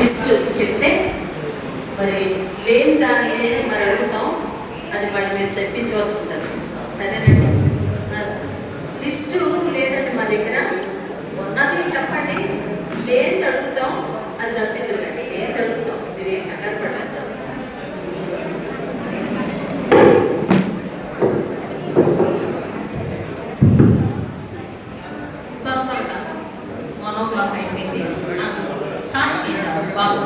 List చెప్తే మరి లేని దాన్ని మరి అడుగుతాం అది మరి మీరు తెప్పించవలసి ఉంటుంది. సరేనండి? లిస్టు లేదండి మా దగ్గర. ఉన్నది చెప్పండి లేని అడుగుతాం అది రప్పిద్దరు స్టార్ట్ చేద్దాం బాబు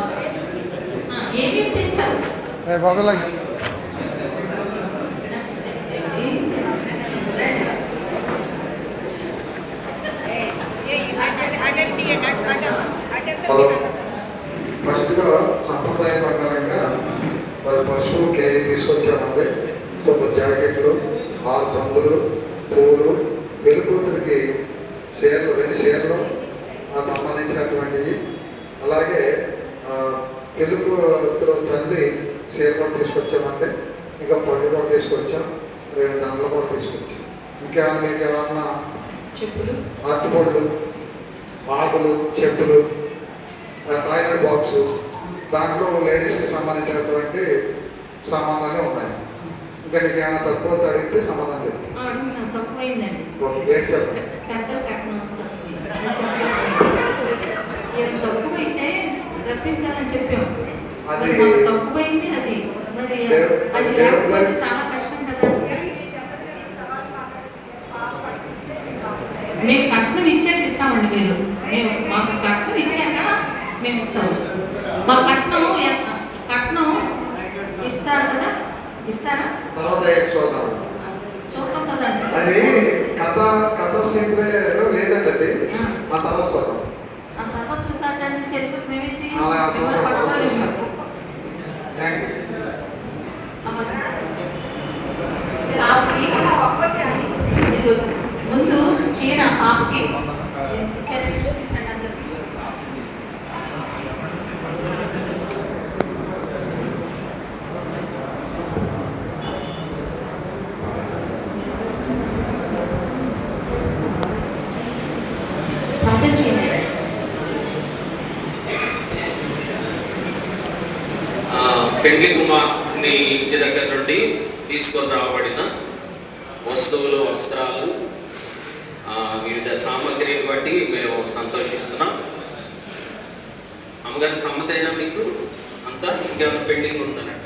ఆ, ఏమేమి తెచ్చారు ఏ బాబులాగి రండి. హలో. ఫస్ట్గా సంప్రదాయ ప్రకారంగా మరి పశువు కేజీ తీసుకొచ్చామండి. తొమ్మిది జాకెట్లు ఆరు పందులు చీర కూడా తీసుకొచ్చామండి ఇంకా పళ్ళు కూడా తీసుకొచ్చాం. రెండు దండలు కూడా తీసుకొచ్చాం. ఇంకేమన్నా మీకు ఏమన్నా చెప్పులు? అరటిపళ్ళు ఆకులు చెప్పులు టాయిలెట్ బాక్స్. దాంట్లో లేడీస్కి సంబంధించినటువంటి సామాన్లన్నీ ఉన్నాయి. ఇంకా నీకు ఏమైనా తక్కువ అడిగితే సమాధానం చెప్తాను చెప్పండి ఏం తక్కువైతే రప్పించాలని చెప్పాం. అది- తక్కువైంది అది. మేము కట్నం ఇచ్చాక ఇస్తామండి మీరు మేము మాకు కట్నం ఇచ్చాక మేము ఇస్తాము మా కట్నం కట్నం ఇస్తారు కదా ఇస్తారా తర్వాత చూద్దాం చూద్దాం కదండి అది కథ కథ సింపుల్లో లేదండి అది ఆ. తర్వాత చూద్దాం ఆ తర్వాత చెల్లిపోతే మేమే చేయం చీర పాపకి చెల్లి చూపించండి కుమార్ని ఇంటి దగ్గర నుండి తీసుకొని రాబడిన వస్తువులు వస్త్రాలు వివిధ సామాగ్రిని బట్టి మేము సంతోషిస్తున్నాం. అమ్మగారి సమ్మతైనా మీకు? అంతా ఇంకేమైనా పెండింగ్ ఉందనట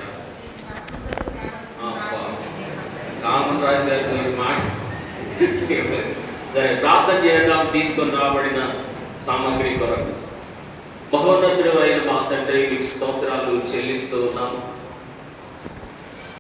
సామన్ రాజు గారు మీరు మాట సరే ప్రార్థన చేద్దాం తీసుకొని రాబడిన సామాగ్రి కొరకు. మహోన్నతుడు అయిన మా తండ్రి మీకు స్తోత్రాలు చెల్లిస్తూ ఉన్నాము